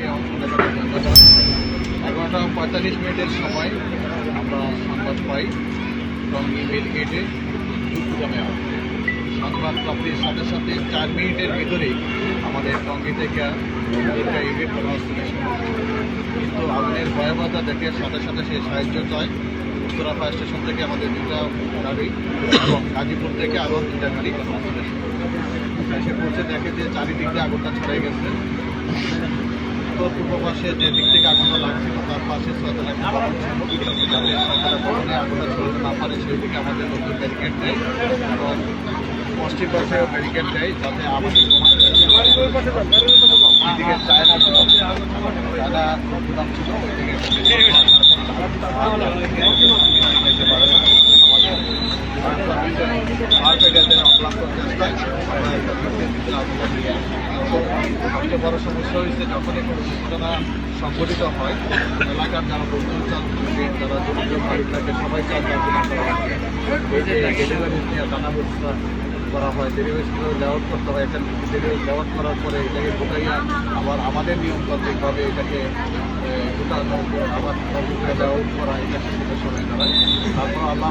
ধন্যবাদ এগারোটা পঁয়তাল্লিশ মিনিটের সময় আমরা সংবাদ পাই টঙ্গী মেল গেটে দুপুরামে সংবাদ প্রাপ্তির সাথে সাথে চার মিনিটের ভিতরেই আমাদের টঙ্গী থেকে একটা ইউনিট কিন্তু আগুনের ভয়াবহতা দেখে সাথে সাথে সেই সাহায্য চায়। উত্তরা ফায়ার স্টেশন থেকে আমাদের দুটা গাড়ি এবং গাজীপুর থেকে আরও দুটা গাড়ি ঘটনাস্থলে এসে পৌঁছে দেখে যে চারিদিক দিয়ে আগুনটা ছড়াই গেছে। পূর্ব পাশে যে দিক থেকে আগুনটা লাগছিল পাশে না পারে, সেই আমাদের নতুন ব্যারিকেড দেয় এবং পশ্চিম ব্যারিকেড দেয় যাতে আমাদের ওইদিকে চায়না চায়না সবচেয়ে বড় সমস্যা হয়েছে যখনই কোনো দুর্ঘটনা সংঘটিত হয়, এলাকার যারা বন্ধু চাল যারা হয় তাকে সবাই চান এই যে টানা ব্যবস্থা করা হয় ডেলিভারি লেআউট করতে হয় একটা ডেলিভারি লেআউট করার পরে এটাকে গোটাইয়া আবার আমাদের নিয়মতান্ত্রিকভাবে এটাকে গোটানো আবার লেআউট করা এটা সেটা সময় দাঁড়ায় তারপর আল্লাহ